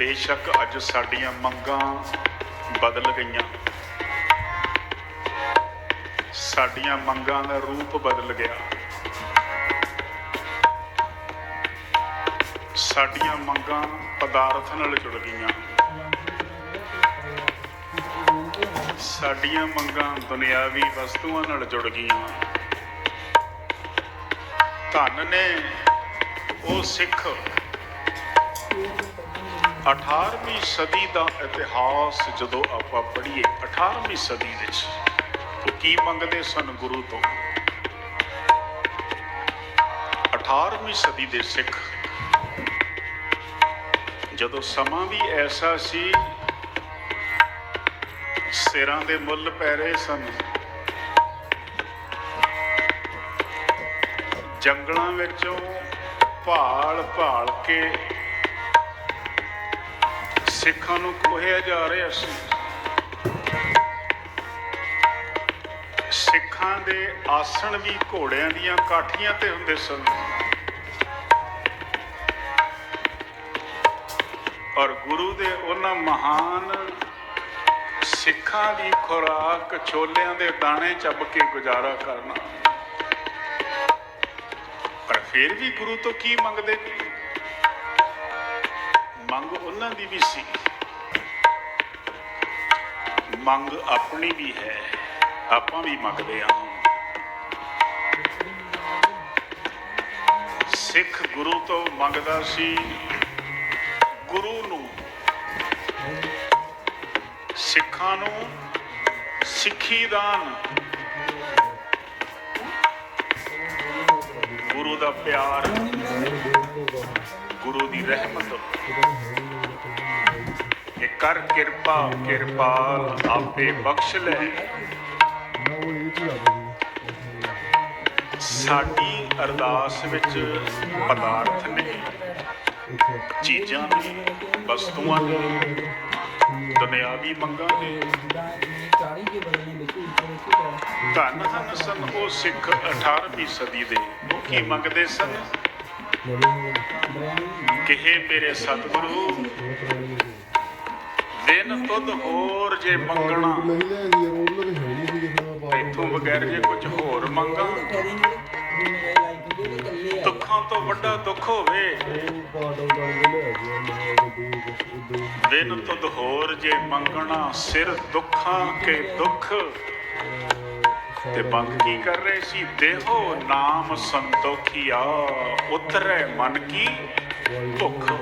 ਬੇਸ਼ੱਕ ਅੱਜ ਸਾਡੀਆਂ ਮੰਗਾਂ ਬਦਲ ਗਈਆਂ। ਸਾਡੀਆਂ ਮੰਗਾਂ ਦਾ ਰੂਪ ਬਦਲ ਗਿਆ। ਸਾਡੀਆਂ ਮੰਗਾਂ ਪਦਾਰਥ ਨਾਲ ਜੁੜ ਗਈਆਂ। ਸਾਡੀਆਂ ਮੰਗਾਂ ਦੁਨਿਆਵੀ ਵਸਤੂਆਂ ਨਾਲ ਜੁੜ ਗਈਆਂ। ਧੰਨ ਨੇ ਉਹ ਸਿੱਖ 18ਵੀਂ ਸਦੀ ਦਾ ਇਤਿਹਾਸ ਜਦੋਂ ਆਪਾਂ ਪੜ੍ਹੀਏ 18ਵੀਂ ਸਦੀ ਵਿੱਚ ਉਹ ਕੀ ਮੰਗਦੇ ਸਨ ਗੁਰੂ ਤੋਂ? 18ਵੀਂ ਸਦੀ ਦੇ ਸਿੱਖ। ਜਦੋਂ ਸਮਾਂ ਵੀ ਐਸਾ ਸੀ, ਸਿਰਾਂ ਦੇ ਮੁੱਲ ਪੈ ਰਹੇ ਸਨ। ਜੰਗਲਾਂ ਵਿੱਚੋਂ ਭਾਲ ਭਾਲ ਕੇ ਸਿੱਖਾਂ ਨੂੰ ਕੋਹਿਆ ਜਾ ਰਿਹਾ ਸੀ। ਸਿੱਖਾਂ ਦੇ ਆਸਣ ਵੀ ਘੋੜਿਆਂ ਦੀਆਂ ਕਾਠੀਆਂ ਤੇ ਹੁੰਦੇ ਸਨ। ਔਰ ਗੁਰੂ ਦੇ ਉਹਨਾਂ ਮਹਾਨ ਸਿੱਖਾਂ ਦੀ ਖੁਰਾਕ ਛੋਲਿਆਂ ਦੇ ਦਾਣੇ ਚੱਬ ਕੇ ਗੁਜ਼ਾਰਾ ਕਰਨਾ। ਪਰ ਫਿਰ ਵੀ ਗੁਰੂ ਤੋਂ ਕੀ ਮੰਗਦੇ? ਨੇ ਮੰਗ ਉਹਨਾਂ ਦੀ ਵੀ ਸੀ। ਮੰਗ ਆਪਣੀ ਵੀ ਹੈ, ਆਪਾਂ ਵੀ ਮੰਗਦੇ ਹਾਂ। ਸਿੱਖ ਗੁਰੂ ਤੋਂ ਮੰਗਦਾ ਸੀ, ਗੁਰੂ ਨੂੰ। ਸਿੱਖਾਂ ਨੂੰ ਸਿੱਖੀ ਦਾਨ। ਗੁਰੂ ਦਾ ਪਿਆਰ, ਗੁਰੂ ਦੀ ਰਹਿਮਤ। ਕਰ ਕਿਰਪਾ ਕਿਰਪਾਲ ਆਪੇ ਬਖਸ਼ ਲੈ। ਸਾਡੀ ਅਰਦਾਸ ਵਿੱਚ ਪਦਾਰਥ ਨੇ, ਚੀਜ਼ਾਂ ਨੇ, ਵਸਤੂਆਂ ਨੇ, ਦੁਨਿਆਵੀ ਮੰਗਾਂ ਨੇ। ਧੰਨ ਧੰਨ ਸਨ ਉਹ ਸਿੱਖ 18ਵੀਂ ਸਦੀ ਦੇ। ਉਹ ਕੀ ਮੰਗਦੇ ਸਨ? ਕਿਹੇ ਮੇਰੇ ਸਤਿਗੁਰੂ ਹੋਰ ਜੇ ਮੰਗਣਾ। ਇੱਥੋਂ ਬਗੈਰ ਜੇ ਕੁਝ ਹੋਰ ਮੰਗਾ। ਦੁੱਖਾਂ ਤੋਂ ਵੱਡਾ ਦੁੱਖ ਹੋਵੇ। ਦਿਨ ਤੁਧ ਹੋਰ ਜੇ ਮੰਗਣਾ ਸਿਰ ਦੁੱਖਾਂ ਕੇ ਦੁੱਖ। ਤੇ ਮੰਗ ਕੀ ਕਰ ਰਹੇ ਸੀ? ਦੇਹੋ ਨਾਮ ਸੰਤੋਖੀਆ ਉਤਰੈ ਮਨ ਕੀ ਭੁੱਖ।